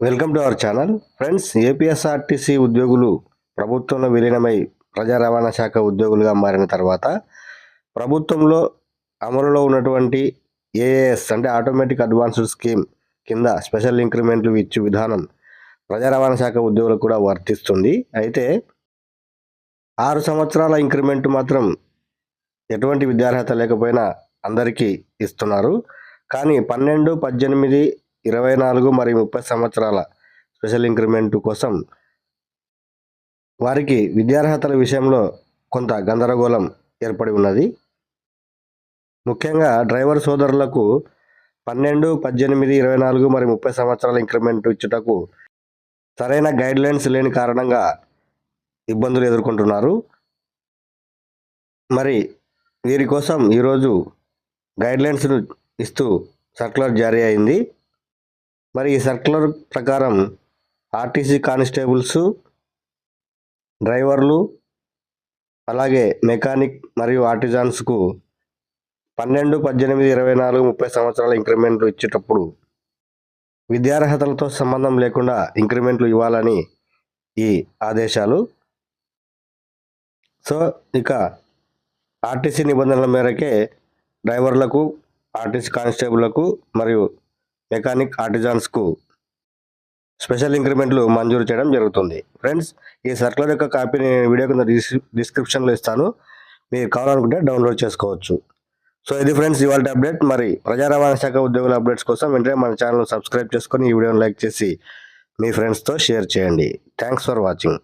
Welcome to our channel. Friends APSRTC ఉద్యోగులు ప్రభుత్వంలో విలీనమై ప్రజా రవాణా శాఖ ఉద్యోగులుగా మారిన తర్వాత ప్రభుత్వంలో అమలులో ఉన్నటువంటి ఏఏఎస్ అంటే ఆటోమేటిక్ అడ్వాన్స్డ్ స్కీమ్ కింద స్పెషల్ ఇంక్రిమెంట్లు ఇచ్చే విధానం ప్రజా రవాణా శాఖ ఉద్యోగులకు కూడా వర్తిస్తుంది. అయితే ఆరు సంవత్సరాల ఇంక్రిమెంట్ మాత్రం ఎటువంటి విద్యార్హత లేకపోయినా అందరికీ ఇస్తున్నారు. కానీ పన్నెండు పద్దెనిమిది ఇరవై నాలుగు మరియు ముప్పై సంవత్సరాల స్పెషల్ ఇంక్రిమెంట్ కోసం వారికి విద్యార్హతల విషయంలో కొంత గందరగోళం ఏర్పడి ఉన్నది. ముఖ్యంగా డ్రైవర్ సోదరులకు పన్నెండు పద్దెనిమిది ఇరవై నాలుగు మరి ముప్పై సంవత్సరాల ఇంక్రిమెంట్ ఇచ్చుటకు సరైన గైడ్ లైన్స్ లేని కారణంగా ఇబ్బందులు ఎదుర్కొంటున్నారు. మరి వీరి కోసం ఈరోజు గైడ్ లైన్స్ను ఇస్తూ సర్క్యులర్ జారీ అయింది. మరి ఈ సర్క్యులర్ ప్రకారం ఆర్టీసీ కానిస్టేబుల్స్ డ్రైవర్లు అలాగే మెకానిక్ మరియు ఆర్టిజాన్స్కు పన్నెండు పద్దెనిమిది ఇరవై నాలుగు ముప్పై సంవత్సరాల ఇంక్రిమెంట్లు ఇచ్చేటప్పుడు విద్యార్హతలతో సంబంధం లేకుండా ఇంక్రిమెంట్లు ఇవ్వాలని ఈ ఆదేశాలు. సో ఇక ఆర్టీసీ నిబంధనల మేరకే డ్రైవర్లకు ఆర్టీసీ కానిస్టేబుల్లకు మరియు మెకానిక్ ఆర్టిజాన్స్కు స్పెషల్ ఇంక్రిమెంట్లు మంజూరు చేయడం జరుగుతుంది. ఫ్రెండ్స్ ఈ సర్కులర్ యొక్క కాపీని నేను వీడియో కింద డిస్క్రిప్షన్లో ఇస్తాను. మీరు కావాలనుకుంటే డౌన్లోడ్ చేసుకోవచ్చు. సో ఇది ఫ్రెండ్స్ ఇవాళ అప్డేట్. మరి ప్రజా రవాణా శాఖ ఉద్యోగుల అప్డేట్స్ కోసం వెంటనే మన ఛానల్ సబ్స్క్రైబ్ చేసుకొని ఈ వీడియోని లైక్ చేసి మీ ఫ్రెండ్స్తో షేర్ చేయండి. Thanks for watching.